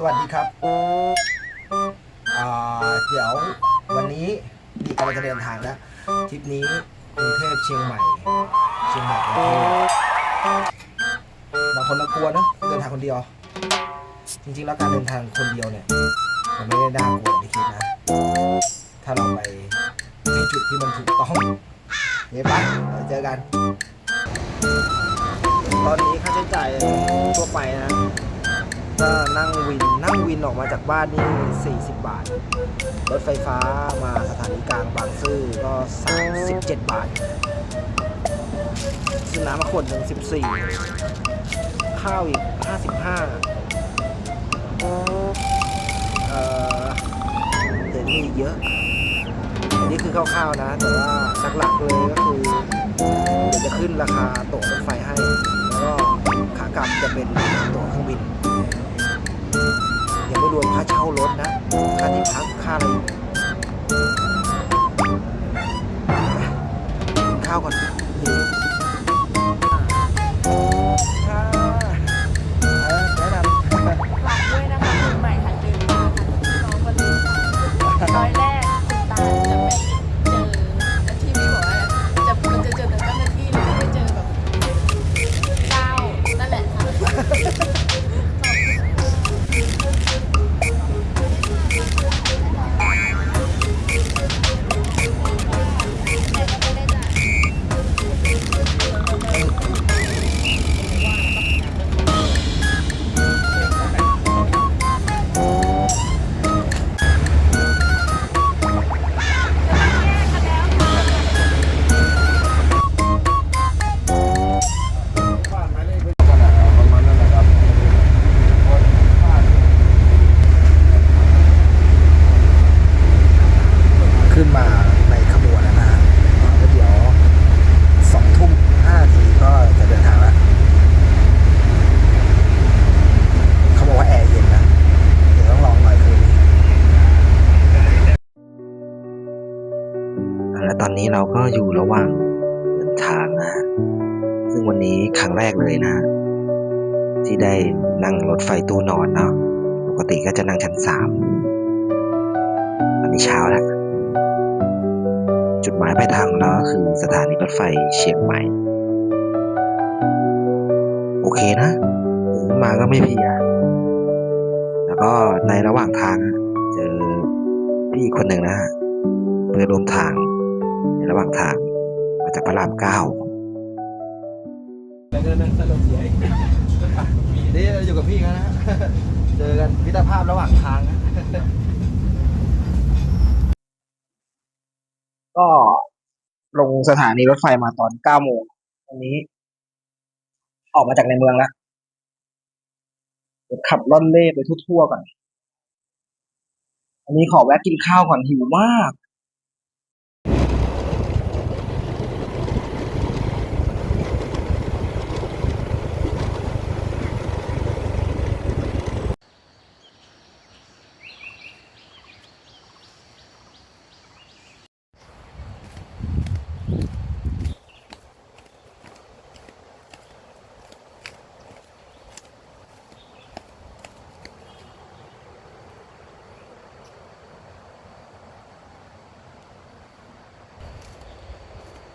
สวัสดีครับอ่าเดี๋ยววันนี้ดีกำลังจะเดินทางแล้วทริปนี้กรุงเทพเชียงใหม่ เชียงใหม่กรุงเทพบางคนเรากลัวเนอะเดินทางคนเดียว จริงๆแล้วการเดินทางคนเดียวเนี่ยมันไม่ได้น่ากลัวที่คิดนะ ถ้าเราไปในจุดที่มันถูกต้องเนี่ยไปเดี๋ยวเจอกัน ตอนนี้ค่าใช้จ่ายทั่วไปนะ ก็นั่งวินนั่งวินออกมาจากบ้านนี่ 40 บาท รถไฟฟ้ามาสถานีกลางบางซื่อก็ 37 บาทซื้อน้ำมาขวดหนึ่ง14 ข้าวอีก 55เอ่อเดี๋ยวนี้อีเยอะ อันนี้คือคร่าวๆนะ แต่ว่าหลักๆเลยก็คือเดี๋ยวจะขึ้นราคาตั๋วรถไฟให้ แล้วก็ขากลับจะเป็นตั๋วเครื่องบิน รวมค่าเช่ารถนะ ค่าที่พักค่าอะไรข้าวก่อน ข้าว และตอนนี้เราก็อยู่ระหว่างเดินทางนะฮะซึ่งวันนี้ครั้งแรกเลยนะ ที่ได้นั่งรถไฟตู้นอนเนาะปกติก็จะนั่งชั้นสามตอนนี้เช้าแล้วจุดหมายปลายทางของเราก็คือสถานีรถไฟเชียงใหม่ โอเคนะมาก็ไม่เพียแล้วก็ในระหว่างทางเจอพี่คนหนึ่งนะฮะเพื่อนร่วมทาง ว่างทาง มาจากพระรามเก้าแล้วก็นั่งสลบเสียนี่อยู่กับพี่เขานะเจอกันมิตรภาพระหว่างทางนะก็ลงสถานีรถไฟมาตอนเก้าโมงตอนนี้ ออกมาจากในเมืองแล้วเดี๋ยวขับล่อนเล่ไปทั่วๆก่อนอันนี้ขอแวะกินข้าวก่อนหิวมาก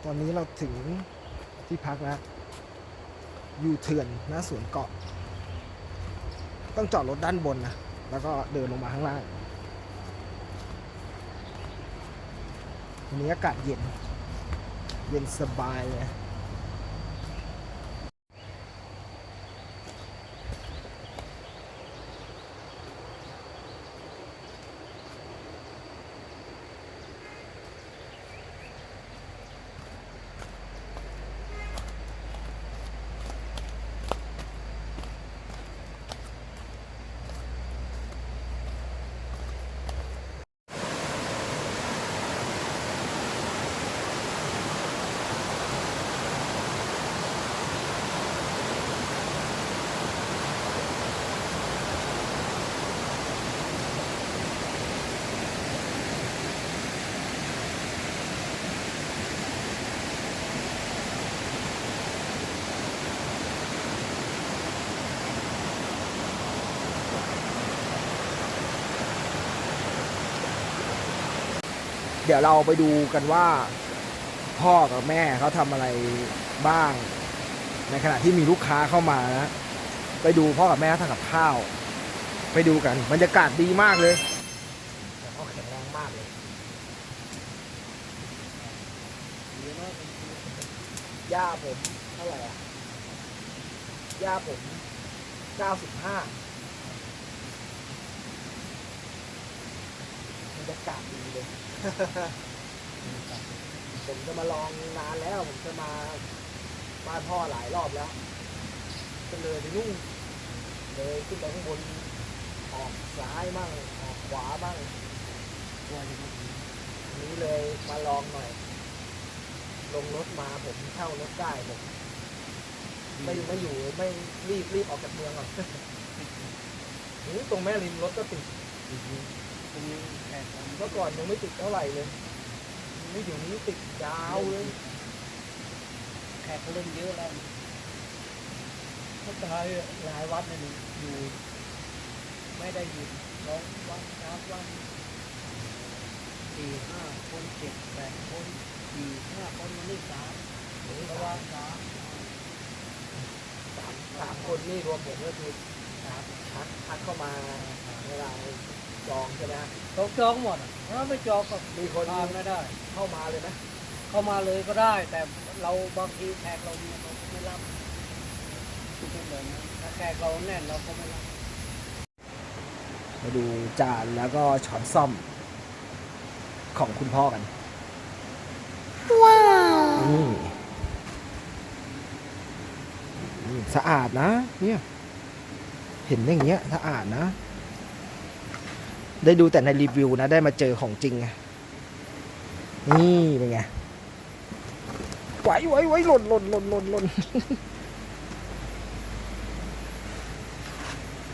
ตอนนี้เราถึงที่พักแล้ว อ ยู่เทือนหน้าสวนเกาะ ต้องจอดรถด้านบนนะ แล้วก็เดินลงมาข้างล่างวันนี้อากาศเย็น เย็นสบายเลย ดี๋ยวเราไปดูกันว่า พ่อกับแม่เขาทำอะไรบ้าง ในขณะที่มีลูกค้าเข้ามานะไปดูพ่อกับแม่เขาทำกับข้าว ไปดูกันบรรยากาศดีมากเลยแต่พ่อแข็งแรงมากเลยย่าผมเท่าไหร่อะย่าผมเก้าสิบห้าบรรยาศดีเลยผมจะมาลองนานแล้ว ผมจะมาบ้านพ่อหลายรอบแล้วก็เลยไปนู่นเลยขึ้นไปข้างบนออกซ้ายมั่งออกขวามั่งอันนี้เลยมาลองหน่อย ลงรถมาผมเช่ารถได้ผมไม่ไม่อยู่ไม่รีบรีบออกจากเมืองหรอกตรงแม่ริมรถก็ติด เมื่อก่อนยังไม่ติดเท่าไหร่เลย ไม่อยู่นี้ติดยาวเลยแขกเขาเล่นเยอะแล้วถ้าตายหลายวัดเนี่ยอยู่ ไม่ได้หยุดร้องวันสามวันสี่ห้าคนเจ็ดแปดคนสี่ห้าคนวันนี้สามเพราะว่าสามสามสามคนนี่รวมผมก็คือทักทักทักเข้ามาเวลา จองใช่ไหมฮะต้องจองหมดอะถ้าไม่จองก็มีคนทานไม่ได้ เข้ามาเลยนะเข้ามาเลยก็ได้ แต่เราบางทีแขกเราเนี่ยเราก็ไม่รับเป็นแบบนั้นถ้าแขกเราแน่นเราก็ไม่รับมาดูจานแล้วก็ช้อนซ่อมของคุณพ่อกัน ว้าวนี่นี่สะอาดนะ เนี่ย เห็นอย่างเงี้ยสะอาดนะ ได้ดูแต่ในรีวิวนะ ได้มาเจอของจริงไงนี่เป็นไงไหวไหวไหวหล่นหล่นหล่นหล่นหล่น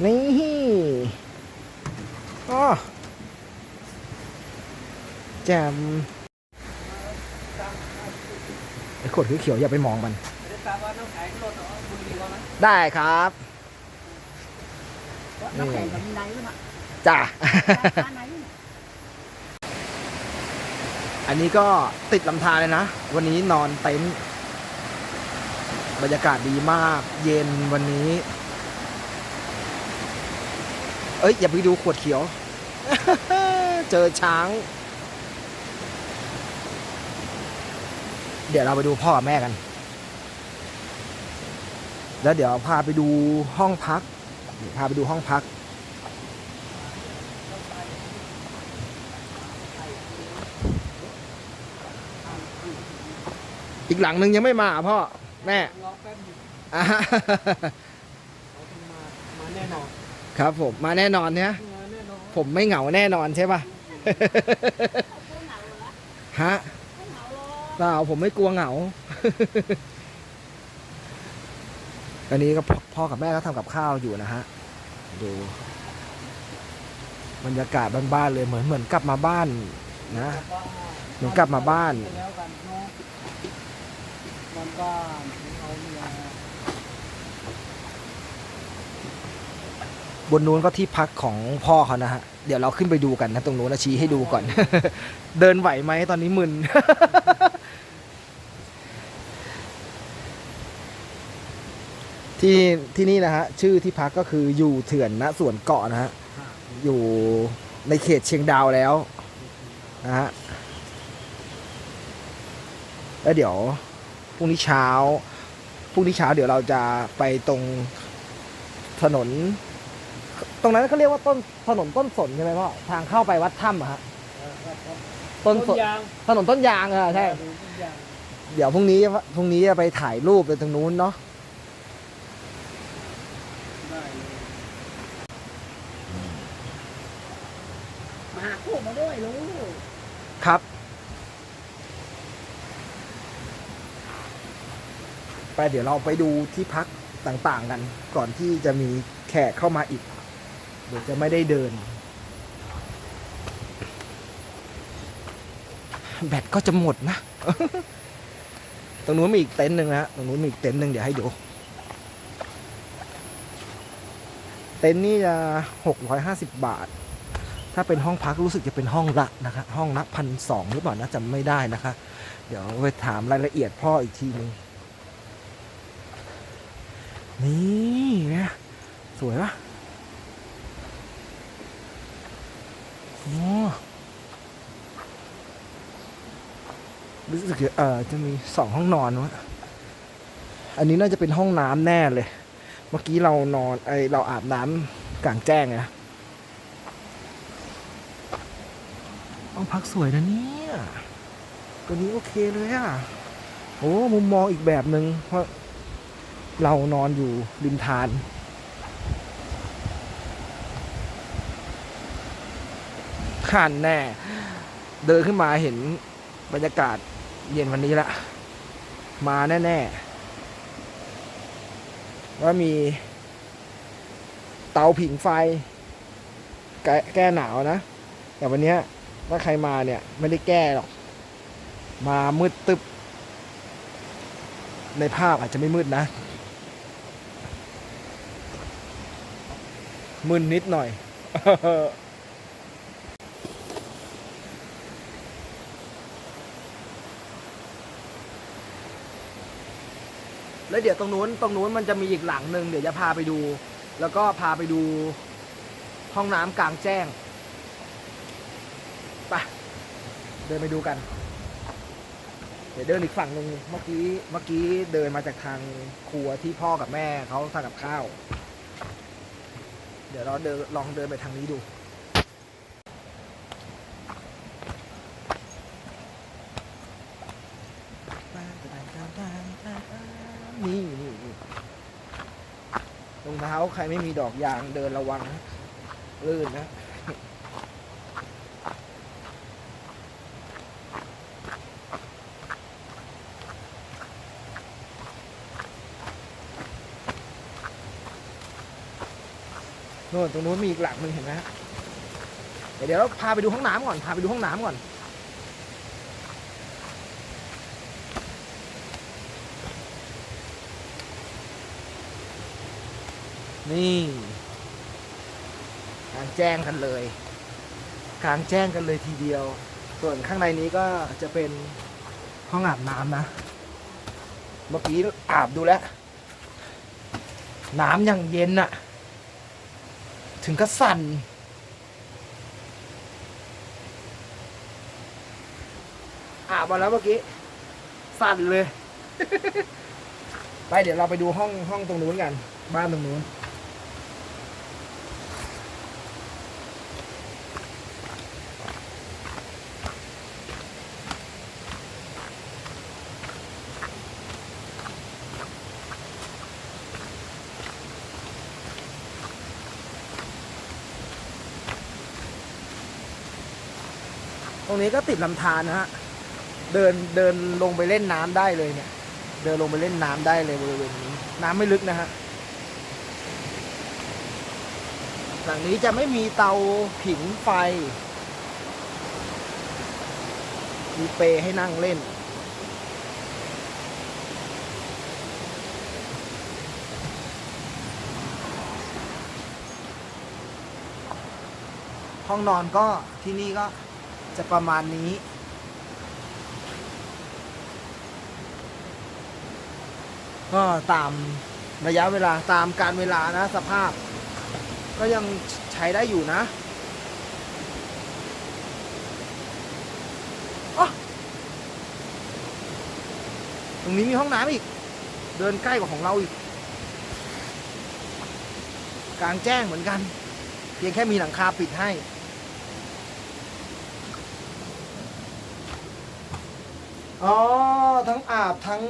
นี่อ๋อจมไอ้ขวดเขียวๆอย่าไปมองมัน ได้ครับ น้ำแข็งกับมีไนท์ด้วยนะ จ้าอันนี้ก็ติดลำธารเลยนะ วันนี้นอนเต็นท์บรรยากาศดีมาก เย็นวันนี้ เอ้ย อย่าไปดูขวดเขียว เจอช้าง เดี๋ยวเราไปดูพ่อกับแม่กัน แล้วเดี๋ยวพาไปดูห้องพักเดี๋ยวพาไปดูห้องพัก กหลังหนึ่งยังไม่มาพ่อแม่รอแป๊บหนึงอ่า เขาต้องมา มาแน่นอนครับผมมาแน่นอนเนี่ยมาแน่นอนผมไม่เหงาแน่นอนใช่ป่ะฮะเปล่าผมไม่กลัวเหงา อันนี้ก็พ่อพ่อกับแม่ก็ทำกับข้าวอยู่นะฮะ ดูบรรยากาศบ้านๆเลยเหมือนเหมือนกลับมาบ้านนะเหมือนกลับมาบ้านแล้วกันเนาะ บ้านบ้านเอาเนี่ยบนนู้นก็ที่พักของพ่อเขานะฮะ เดี๋ยวเราขึ้นไปดูกันนะตรงนู้นนะชี้ให้ดูก่อน เดินไหวไหมตอนนี้มึน ที่ที่นี่นะฮะ ชื่อที่พักก็คืออยู่เถื่อนณสวนเกาะนะฮะ อยู่ในเขตเชียงดาวแล้วนะฮะแล้วเดี๋ยว พรุ่งนี้เช้าพรุ่งนี้เช้าเดี๋ยวเราจะไปตรงถนน ตรงนั้นเขาเรียกว่าต้นถนนต้นสนใช่ไหมพ่อทางเข้าไปวัดถ้ำอะฮะต้นสนยางถนนต้นยางอะใช่ต้นยางเดี๋ยวพรุ่งนี้พรุ่งนี้จะไปถ่ายรูปไปตรงนู้นเนาะได้เลยมาหาคู่มาด้วยลูกครับ ไปเดี๋ยวเราไปดูที่พักต่างๆกัน ก่อนที่จะมีแขกเข้ามาอีก เดี๋ยวจะไม่ได้เดิน แบตก็จะหมดนะ ตรงนู้นมีอีกเต็นท์หนึ่งนะฮะตรงนู้นมีอีกเต็นท์หนึ่งเดี๋ยวให้ดู เต็นท์นี่จะหกร้อยห้าสิบบาทถ้าถ้าเป็นห้องพักรู้สึกจะเป็นห้องละนะคะห้องละพันสองหรือเปล่านะจำไม่ได้นะคะ เดี๋ยวไปถามรายละเอียดพ่ออีกทีนึง นี่นะสวยปะโอ้รู้สึกเออจะมีสองห้องนอนวะอันนี้น่าจะเป็นห้องน้ำแน่เลย เมื่อกี้เรานอนไอเราอาบน้ำกลางแจ้งไงห้องพักสวยนะเนี่ยตัวนี้โอเคเลยอะโอ้มุมมองอีกแบบหนึง่งเพราะ เรานอนอยู่ริมทานขันแน่ เดินขึ้นมาเห็นบรรยากาศเย็นวันนี้ละ มาแน่ๆ ว่ามีเตาผิงไฟแก้แก้หนาวนะ แต่วันนี้ถ้าใครมาเนี่ยไม่ได้แก้หรอก มามืดตึบในภาพอาจจะไม่มืดนะ มึนนิดหน่อย แล้วเดี๋ยวตรงนู้นตรงนู้นมันจะมีอีกหลังหนึ่งเดี๋ยวจะพาไปดู แล้วก็พาไปดู ห้องน้ำกลางแจ้งไปเดินไปดูกัน เดี๋ยวเดินอีกฝั่งหนึ่งเมื่อกี้เมื่อกี้เดินมาจากทางครัวที่พ่อกับแม่เขาทำกับข้าว เดี๋ยวเราเดินลองเดินไปทางนี้ดู นี่นี่นี่รองเท้าใครไม่มีดอกยางเดินระวังนะลื่นนะ โน่นตรงนู้นมีอีกหลังหนึ่งเห็นไหมฮะเดี๋ยวเดี๋ยวเราพาไปดูห้องน้ำก่อน พาไปดูห้องน้ำก่อน นี่กลางแจ้งกันเลย กลางแจ้งกันเลยทีเดียว ส่วนข้างในนี้ก็จะเป็นห้องอาบน้ำนะ เมื่อกี้อาบดูแล้ว น้ำยังเย็นอะ ถึงก็สั่นอาบมาแล้วเมื่อกี้ สั่นเลย ไปเดี๋ยวเราไปดูห้องห้องตรงนู้นกัน บ้านตรงนู้น รงนี้ก็ติดลำธารนะฮะ เดินเดินลงไปเล่นน้ำได้เลยเนี่ย เดินลงไปเล่นน้ำได้เลยบริเวณนี้ น้ำไม่ลึกนะฮะ หลังนี้จะไม่มีเตาผิงไฟ มีเปให้นั่งเล่นห้องนอนก็ที่นี่ก็ จะประมาณนี้ ก็ตามระยะเวลาตามการเวลานะสภาพ ก็ยังใช้ได้อยู่นะอ๊ะตรงนี้มีห้องน้ำอีก เดินใกล้กว่าของเราอีก กลางแจ้งเหมือนกัน เพียงแค่มีหลังคาปิดให้ อ๋อ ทั้งอาบทั้ง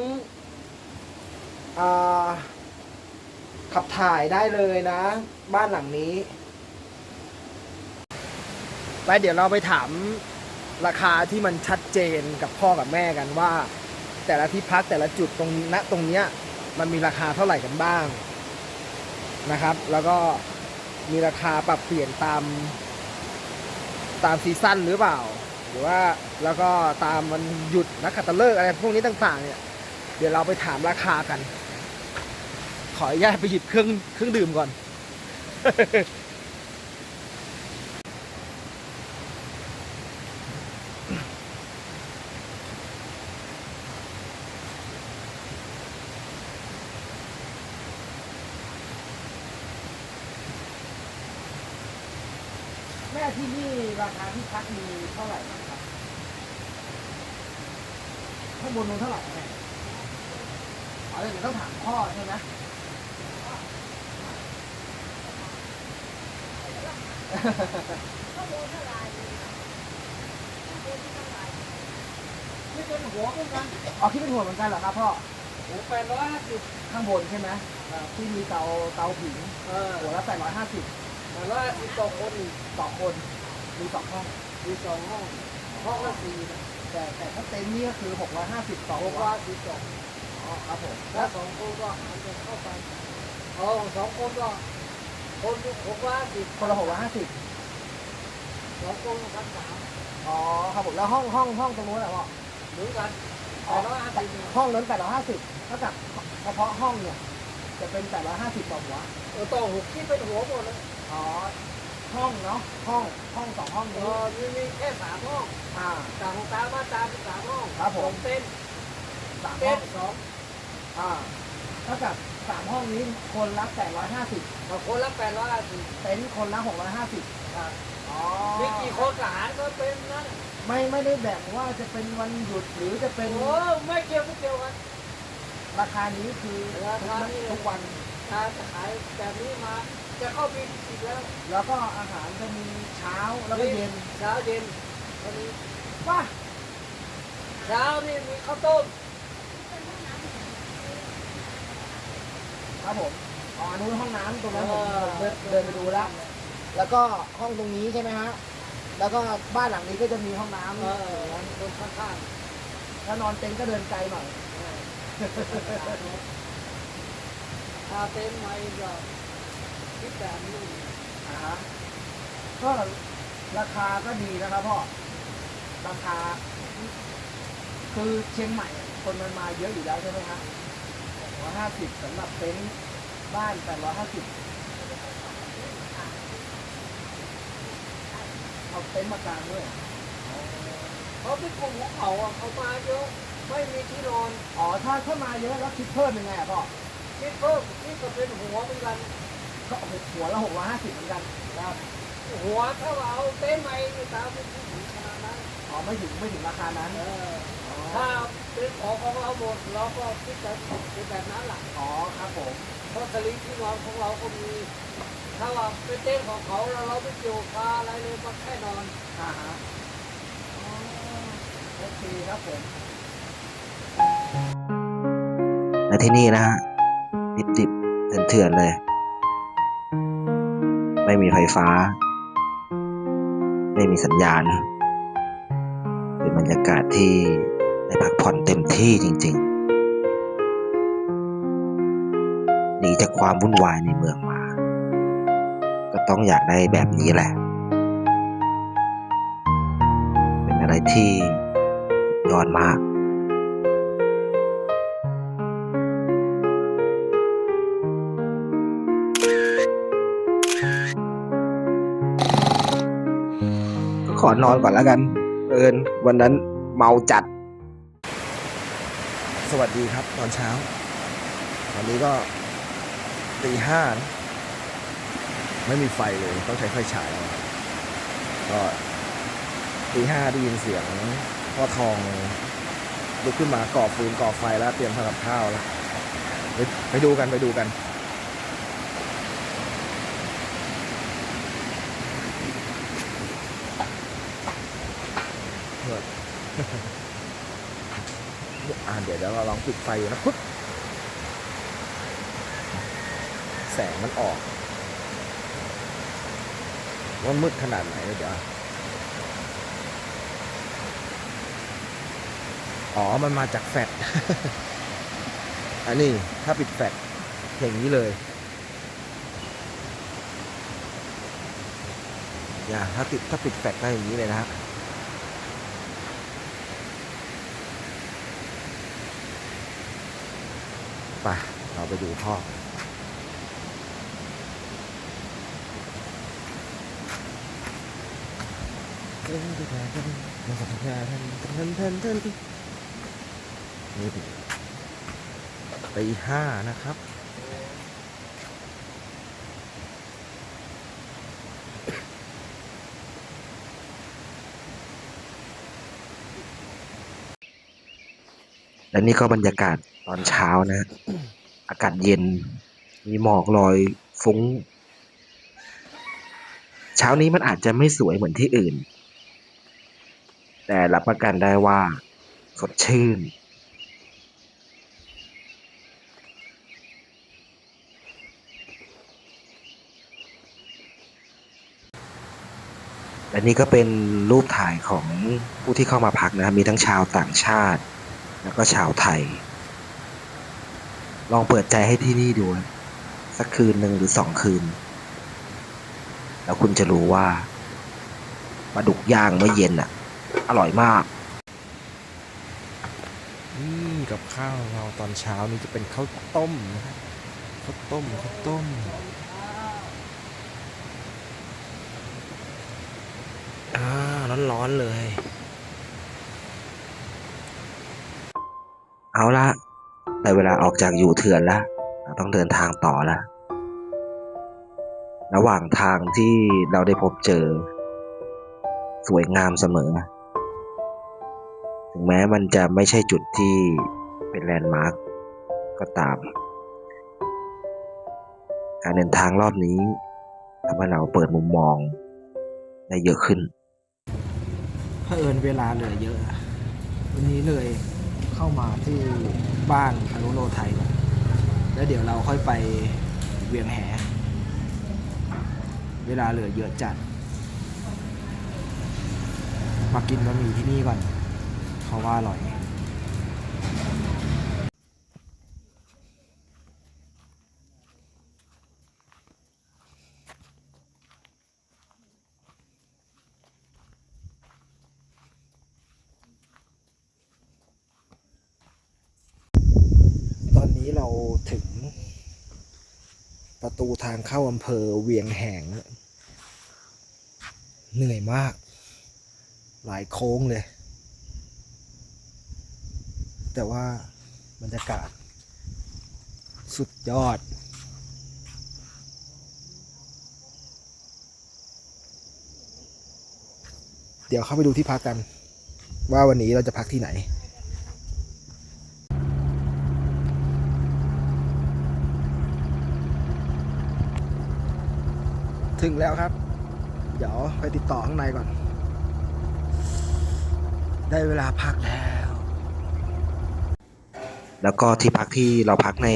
ขับถ่ายได้เลยนะ บ้านหลังนี้ ไปเดี๋ยวเราไปถามราคาที่มันชัดเจนกับพ่อกับแม่กันว่า แต่ละที่พักแต่ละจุดตรงณตรงเนี้ยมันมีราคาเท่าไหร่กันบ้างนะครับ แล้วก็มีราคาปรับเปลี่ยนตามตามซีซั่นหรือเปล่า หรือว่าแล้วก็ตามมันหยุดนักขัตฤกษ์อะไรพวกนี้ต่างๆ เนี่ย เดี๋ยวเราไปถามราคากัน ขออนุญาตไปหยิบเครื่องเครื่องดื่มก่อน แม่ที่นี่ราคาที่พักมีเท่าไหร่างครับข้างบนนู้นเท่าไหร่แม่อ๋อเดี๋ยวต้องถามพ่อใช่ไหมนี่เป็นหัวเหมือนกันอ๋อคิดเป็นหัวเหมือนกันเหรอครับพ่อหัวแปดร้อยห้าสิบข้างบนใช่ไหมที่มีเตาเตาผิงเออหัวละแปดร้อยห้าสิบแปดร้อยห้าสิบต่อคนต่อคน มีสองห้อง มีสองห้อง ห้องละสี่นะ แต่แต่ถ้าเต็นท์นี่ก็คือหกร้อยห้าสิบต่อหหักวร้อยสิบสองอ๋อครับผมถ้าสองคนก็หันกันเข้าไปเออสองคนก็คนหกร้อยห้าสิบคนละหกร้อยห้าสิบสองคนพันสามอ๋อครับผมแล้วห้องห้องห้องตรงนู้นอะพ่อเหมือนกันแปดร้อยห้าสิบเนี่ยห้องนั้นแปดร้อยห้าสิบเท่ากับเฉพาะห้องเนี่ย จะเป็นแปดร้อยห้าสิบต่อหัวเออต่อหกที่เป็นหัวหมดเลยอ๋อ ห้องเนาะห้องห้องสองห้องเอนี้อมีมีแค่สามห้องอ่าต่างของตาบ้านตาเป็นสามห้องครับผม สองเต้นท์สามห้เต้อนงท์สองอ่าเท่ากับสามห้องนี้คนละแปดร้อยห้าสิบเอาคนละแปดร้อยห้าสิบเต็นท์คนละหกร้อยห้าสิบอ๋อมีกี่คนทหารก็เป็นนั่นไม่ไม่ได้แบ่งว่าจะเป็นวันหยุดหรือจะเป็นโอ้ไม่เกี่ยวไม่เกี่ยวกัน ราคานี้คือราคานี้ ทุกวันถ้าจะขายแบบนี้มา จะเข้าปีที่สิบแล้ว แล้วก็อาหารจะมีเช้าแล้วก็เย็นเช้าเย็นวันนี้ป่ะเช้านี่มีข้าวต้มครับผมอ๋ออันนู้นห้องน้ำตรงนั้นผมเดินเดินไปดูแล้ว แล้วก็ห้องตรงนี้ใช่ไหมฮะ แล้วก็บ้านหลังนี้ก็จะมีห้องน้ำเออคนข้างถ้านอนเต็นท์ก็เดินไกลหน่อยๆเออถ้าเต็นท์ไม่ก็คิดแบบนี้ อ่าฮะก็ราคาก็ดีนะครับพ่อ ราคา คือเชียงใหม่ คนมันมาเยอะอยู่แล้วใช่ไหมฮะร้อยห้าสิบสำหรับเต็นท์บ้านแปดร้อยห้าสิบเอาเต็นท์มากางด้วยเขาเป็นกลุ่มของเขาอะเขามาเยอะไม่มีที่นอน อ๋อ ถ้าถ้ามาเยอะแล้วคิดเพิ่มยังไงอะพ่อคิดเพิ่มนี่ก็เป็นหัวเหมือนกัน ก็หัวละหกร้อยห้าสิบเหมือนกันครับหัวถ้าเราเอาเต็นท์ใหม่นี่ตามไม่ถึงขนาดนั้นอ๋อไม่ถึงไม่ถึงราคานั้นเอออ๋อถ้าเป็นของของเราหมดเราก็คิดแบบเป็นแบบนั้นแหละอ๋อครับผมเพราะสลิงที่นอนของเราก็มี ถ้าว่าเป็นเต้นท์ของเขาแล้วเราไม่เกี่ยวคาอะไรเลยมาแค่นอนอ่าฮะอ๋อโอเคครับผมและที่นี่นะฮะดิบดิบเถื่อนเถื่อนๆเลย ไม่มีไฟฟ้า ไม่มีสัญญาณ เป็นบรรยากาศที่ได้พักผ่อนเต็มที่จริงๆหนีจากความวุ่นวายในเมืองมา ก็ต้องอยากได้แบบนี้แหละ เป็นอะไรที่ยอดมาก ขอนอนก่อนแล้วกันเอินวันนั้นเมาจัด สวัสดีครับตอนเช้า วันนี้ก็ตีห้านะไม่มีไฟเลยต้องใช้ไฟฉายเอาก็ตีห้าได้ยินเสียงพ่อทองลุกขึ้นมาก่อฟืนก่อไฟแล้วเตรียมทำกับข้าวแล้วไปไปดูกันไปดูกัน เพื่อ อ่า เดี๋ยวเราลองปิดไฟนะปุ๊บแสงมันออกว่ามืดขนาดไหนเดี๋ยวอ๋อ มันมาจากแฟลชอันนี้ถ้าปิดแฟลชอย่างนี้เลยอย่าถ้าติดถ้าปิดแฟลชก็อย่างนี้เลยนะฮะ ไปเราไปดูท่อนี่ตีห้านะครับและนี่ก็บรรยากาศ อนเช้านะ อากาศเย็น มีหมอกลอยฟุ้ง เช้านี้มันอาจจะไม่สวยเหมือนที่อื่น แต่รับประกันได้ว่าสดชื่น และนี่ก็เป็นรูปถ่ายของผู้ที่เข้ามาพักนะ มีทั้งชาวต่างชาติ แล้วก็ชาวไทย ลองเปิดใจให้ที่นี่ดู สักคืนหนึ่งหรือสองคืน แล้วคุณจะรู้ว่าปลาดุกย่างเมื่อเย็นอะ อร่อยมากนี่กับข้าวเราตอนเช้านี่จะเป็นข้าวต้มนะครับข้าวต้มข้าวต้มอ่าร้อนๆเลย เอาละแต่ เวลาออกจากอยู่เถื่อนแล้วต้องเดินทางต่อละระหว่างทางที่เราได้พบเจอ สวยงามเสมอ ถึงแม้มันจะไม่ใช่จุดที่เป็นแลนด์มาร์กก็ตาม การเดินทางรอบนี้ทำให้เราเปิดมุมมองได้เยอะขึ้นเผอิญเวลาเหลือเยอะ วันนี้เลย เข้ามาที่บ้านอนุโลไทยก่อนแล้วเดี๋ยวเราค่อยไปเวียงแห เวลาเหลือเยอะจัด มากินบะหมี่ที่นี่ก่อน เพราะว่าอร่อย นี้เราถึง ประตูทางเข้าอำเภอเวียงแหง เหนื่อยมาก หลายโค้งเลย แต่ว่าบรรยากาศ สุดยอด เดี๋ยวเข้าไปดูที่พักกัน ว่าวันนี้เราจะพักที่ไหน ถึงแล้วครับ เดี๋ยวไปติดต่อข้างในก่อน ได้เวลาพักแล้ว แล้วก็ที่พักที่เราพักใน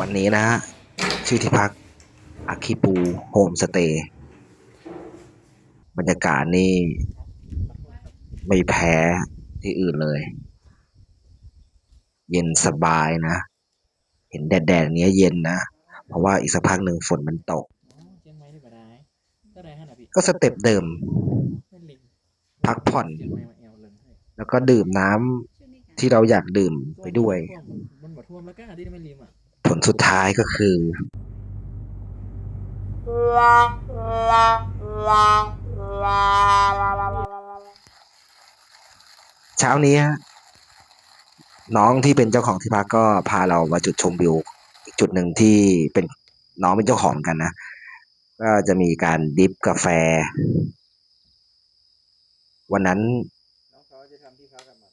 วันนี้นะฮะชื่อที่พักอาคิปูโฮมสเตย์บรรยากาศนี่ไม่แพ้ที่อื่นเลย เย็นสบายนะ เห็นแดดๆอย่างเนี้ยเย็นนะ เพราะว่าอีกสักพักหนึ่งฝนมันตก ก็สเต็ปเดิม พักผ่อน แล้วก็ดื่มน้ำที่เราอยากดื่มไปด้วย ผลสุดท้ายก็คือ เช้านี้น้องที่เป็นเจ้าของที่พักก็พาเรามาจุดชมวิวอีกจุดหนึ่งที่เป็นน้องเป็นเจ้าของกันนะ ก็จะมีการดริฟกาแฟ วันนั้นน้องเขาจะทำที่พักกันมา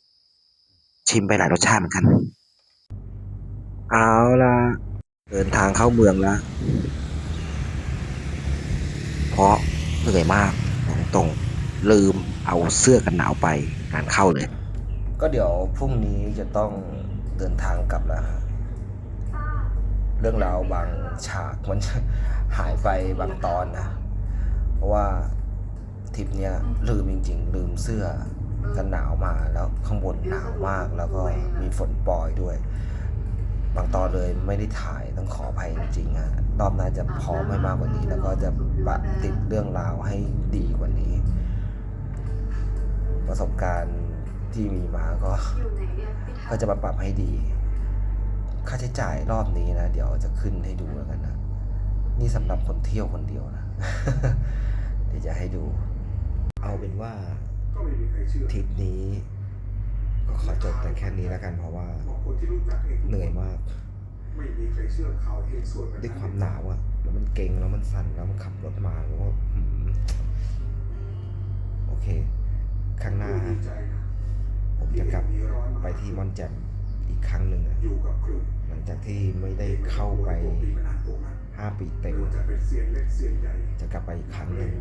ชิมไปหลายรสชาติเหมือนกัน เอาละเดินทางเข้าเมืองแล้ว เพราะเหนื่อยมากบอกตรงๆลืมเอาเสื้อกันหนาวไปงานเข้าเลย ก็เดี๋ยวพรุ่งนี้จะต้องเดินทางกลับแล้วฮะเรื่องราวบางฉากมัน หายไปบางตอนนะ เพราะว่าทริปเนี้ยลืมจริง ๆ ลืมเสื้อกันหนาวมาแล้วข้างบนหนาวมากแล้วก็มีฝนปล่อยด้วย บางตอนเลยไม่ได้ถ่ายต้องขออภัยจริงๆฮะรอบหน้าจะพร้อมให้มากกว่านี้ แล้วก็จะปะติดเรื่องราวให้ดีกว่านี้ ประสบการณ์ที่มีมาก็ ก็จะมาปรับให้ดี ค่าใช้จ่ายรอบนี้นะ เดี๋ยวจะขึ้นให้ดูแล้วกันนะ นี่สำหรับคนเที่ยวคนเดียวนะ เดี๋ยวจะให้ดู เอาเป็นว่าทริปนี้ ก็ขอจบแต่แค่นี้แล้วกันเพราะว่าเหนื่อยมากด้วยความหนาวอะแล้วมันเก่งแล้วมันสั่นแล้วมันขับรถมาแล้วก็โอเค ข้างหน้า ผมจะกลับไปที่มอนแจ่มอีกครั้งหนึ่งอะหลังจากที่ไม่ได้เข้าไป ห้าปีเต็มจะกลับไปอีกครั้งหนึ่ง